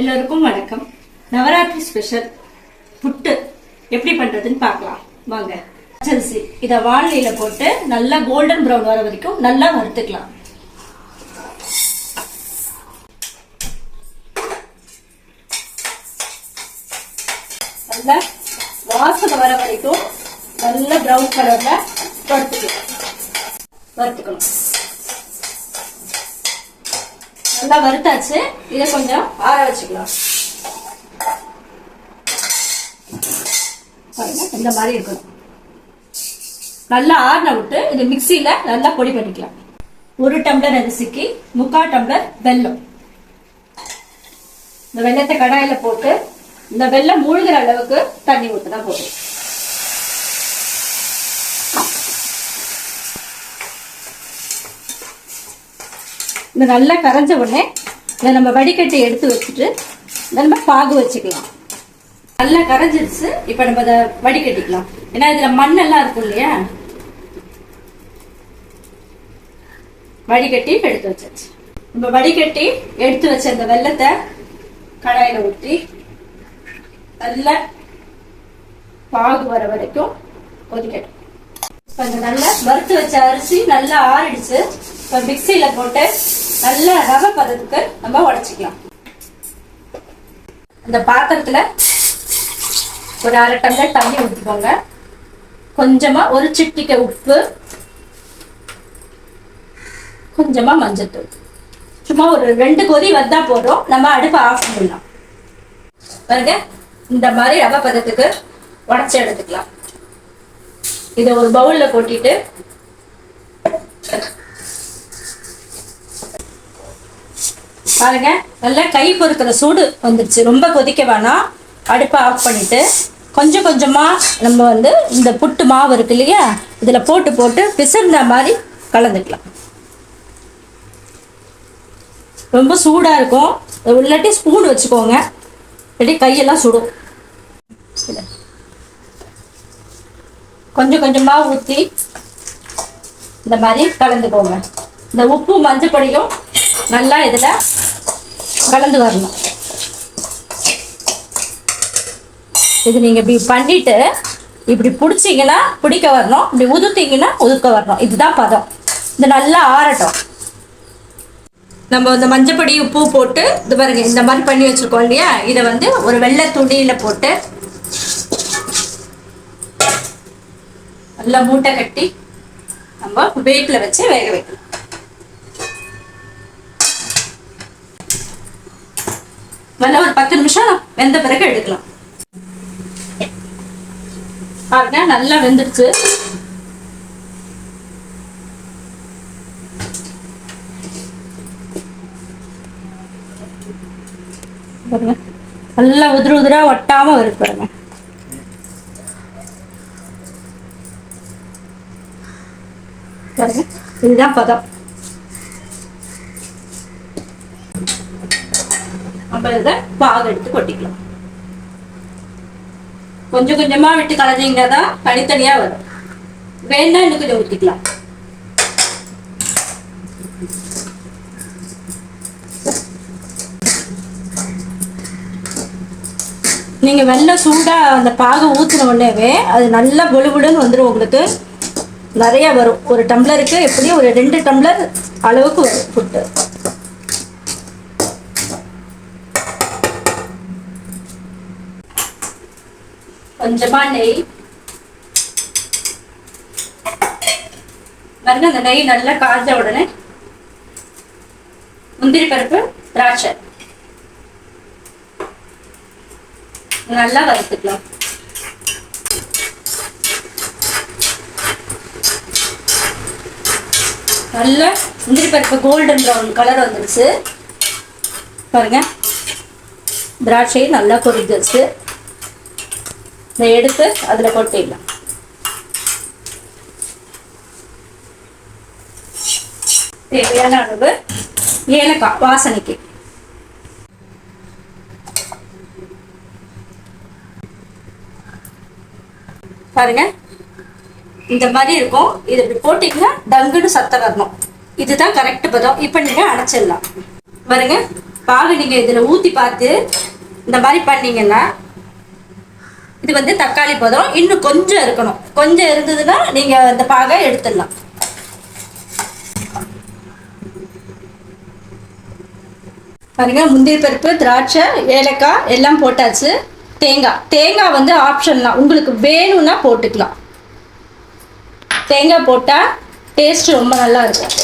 எல்லோருக்கும் வணக்கம். நவராத்திரி ஸ்பெஷல் புட்டு எப்படி பண்றதுன்னு பார்க்கலாம். வாங்க. பச்சரிசி இதை வாழலையில போட்டு நல்லா கோல்டன் ப்ரௌன் வர வரைக்கும் நல்லா வறுத்துக்கலாம். நல்லா வாசனை வர வரைக்கும் நல்ல ப்ரௌன் கலர்ல வறுத்துக்கலாம். வறுத்துக்கணும் நல்லா வறுத்தாச்சு. இதை கொஞ்சம் ஆற வச்சுக்கலாம். இந்த மாதிரி இருக்கணும். நல்லா ஆறின விட்டு இது மிக்சியில நல்லா பொடி பண்ணிக்கலாம். ஒரு டம்ளர் அரிசிக்கு முக்கால் டம்ளர் வெல்லம். இந்த வெள்ளத்தை கடாயில போட்டு இந்த வெள்ளம் மூழ்கிற அளவுக்கு தண்ணி ஊற்றினா போதும். இந்த நல்லா கரைஞ்ச உடனே இதை நம்ம வடிகட்டி எடுத்து வச்சுட்டு இதை நம்ம பாகு வச்சுக்கலாம். நல்லா கரைஞ்சிருச்சு இப்போ நம்ம அதை வடிகட்டிக்கலாம். ஏன்னா இதுல மண்ணெல்லாம் இருக்கும் இல்லையா? வடிகட்டி எடுத்து வச்சாச்சு. நம்ம வடிகட்டி எடுத்து வச்ச அந்த வெள்ளத்தை கடாயில் ஊற்றி நல்லா பாகு வர வரைக்கும் கொதிக்கட்டும். இப்ப இந்த நல்லா வறுத்து வச்ச அரிசி நல்லா ஆறிடுச்சு. இப்ப மிக்சியில போட்டு நல்லா ரவை பதத்துக்கு நம்ம உடைச்சிக்கலாம். இந்த பாத்திரத்துல ஒரு அரை டம்ளர் தண்ணி ஊற்றிக்கோங்க கொஞ்சமா ஒரு சிட்டிக்க உப்பு. கொஞ்சமா மஞ்சத்தூள். சும்மா ஒரு ரெண்டு கொதி வந்தா போதும். நம்ம அடுப்பை ஆஃப் பண்ணிடலாம். பாருங்க இந்த மாதிரி ரவை பதத்துக்கு உடச்சி எடுத்துக்கலாம். இதை ஒரு பவுல்ல கொட்டிட்டு பாருங்க நல்லா கை பொறுக்கிற சூடு வந்துருச்சு. ரொம்ப கொதிக்க வேணாம். அடுப்பை ஆஃப் பண்ணிட்டு கொஞ்சம் கொஞ்சமாக நம்ம வந்து இந்த புட்டு மாவு இருக்கு இல்லையா? இதில் போட்டு போட்டு பிசர்ந்த மாதிரி கலந்துக்கலாம். ரொம்ப சூடாக இருக்கும். இல்லாட்டி ஸ்பூன் வச்சுக்கோங்க. இல்லாட்டி கையெல்லாம் சுடும். இதுல. கொஞ்சம் கொஞ்சமா ஊற்றி இந்த மாதிரி கலந்துக்கோங்க. இந்த உப்பு மஞ்சப்பொடியும் நல்லா இதில் கலந்து வரணும். இது நீங்கள் இப்படி பண்ணிட்டு இப்படி பிடிச்சிங்கன்னா பிடிக்க வரணும் இப்படி உதுத்திங்கன்னா உதுக்க வரணும். இதுதான் பதம். இது நல்லா ஆறட்டும். நம்ம இந்த மஞ்சப்பொடி உப்பு போட்டு இது பாருங்க இந்த மாதிரி பண்ணி வச்சிருக்கோம் இல்லையா? இதை வந்து ஒரு வெள்ளை துணியில் போட்டு நல்லா மூட்டை கட்டி நம்ம வெயிட்ல வச்சு வேக வைக்கலாம். நல்லா ஒரு பத்து நிமிஷம் வெந்த பிறகு எடுக்கலாம். பாருங்க நல்லா வெந்துடுச்சு பாருங்க நல்லா உதிர உதிரா ஒட்டாம வருது பாருங்க. பாருங்க. இதுதான் பதம். அப்ப இதை பாகு எடுத்து கொட்டிக்கலாம். கொஞ்சம் கொஞ்சமா விட்டு கலந்தீங்கன்னா தான் தனித்தனியா வரும். வேண்டாம் இன்னும் கொஞ்சம் ஊத்திக்கலாம். நீங்க வெள்ள சூடா அந்த பாகு ஊத்துன உடனேவே அது நல்லா பொழுபுடுன்னு வந்துடும் உங்களுக்கு. நிறைய வரும். ஒரு டம்ளருக்கு எப்படியும் ஒரு ரெண்டு டம்ளர் அளவுக்கு வரும் புட்டு கொஞ்சமா நெய். பாருங்க அந்த நெய் நல்லா காய்ஞ்ச உடனே முந்திரி பருப்பு திராட்சை. நல்லா வறுத்துக்கலாம் நல்ல முந்திரி பருப்பு கோல்டன் ப்ரௌன் கலர் வந்துருச்சு பாருங்க. திராட்சை நல்லா கொதிச்சிருச்சு இதை எடுத்து அதில் கொட்டிடலாம். தேவையான அளவு ஏலக்காய் வாசனைக்கு. பாருங்க. இந்த மாதிரி இருக்கும். இது இப்படி போட்டிங்கன்னா டங்குன்னு சத்தம் வரணும். இதுதான் கரெக்ட் பதம். இப்போ நீங்கள் அடைச்சிடலாம் பாருங்க. பாகு நீங்கள் இதில் ஊற்றி பார்த்து இந்த மாதிரி பண்ணீங்கன்னா இது வந்து தக்காளி பதம். இன்னும் கொஞ்சம் இருக்கணும். கொஞ்சம் இருந்ததுன்னா நீங்கள் இந்த பாகை எடுத்துடலாம். பாருங்க. முந்திரி பருப்பு திராட்சை ஏலக்காய் எல்லாம் போட்டாச்சு. தேங்காய். தேங்காய் வந்து ஆப்ஷன் தான். உங்களுக்கு வேணும்னா போட்டுக்கலாம். தேங்காய் போட்டால் டேஸ்ட் ரொம்ப நல்லா இருக்கும்.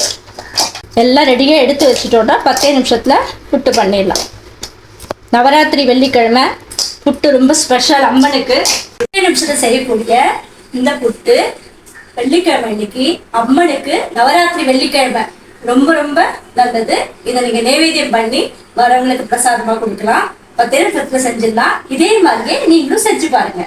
எல்லாம் ரெடியாக எடுத்து வச்சுட்டோன்னா பத்தே நிமிஷத்தில் புட்டு பண்ணிடலாம். நவராத்திரி வெள்ளிக்கிழமை புட்டு ரொம்ப ஸ்பெஷல் அம்மனுக்கு. பத்தே நிமிஷத்தில் செய்யக்கூடிய இந்த புட்டு வெள்ளிக்கிழமை இன்னைக்கு அம்மனுக்கு நவராத்திரி வெள்ளிக்கிழமை ரொம்ப ரொம்ப நல்லது. இதை நீங்கள் நைவேத்தியம் பண்ணி வரவங்களுக்கு பிரசாதமாக கொடுக்கலாம். பத்து நிமிஷத்துல செஞ்சிடலாம். இதே மாதிரியே நீங்களும் செஞ்சு பாருங்க.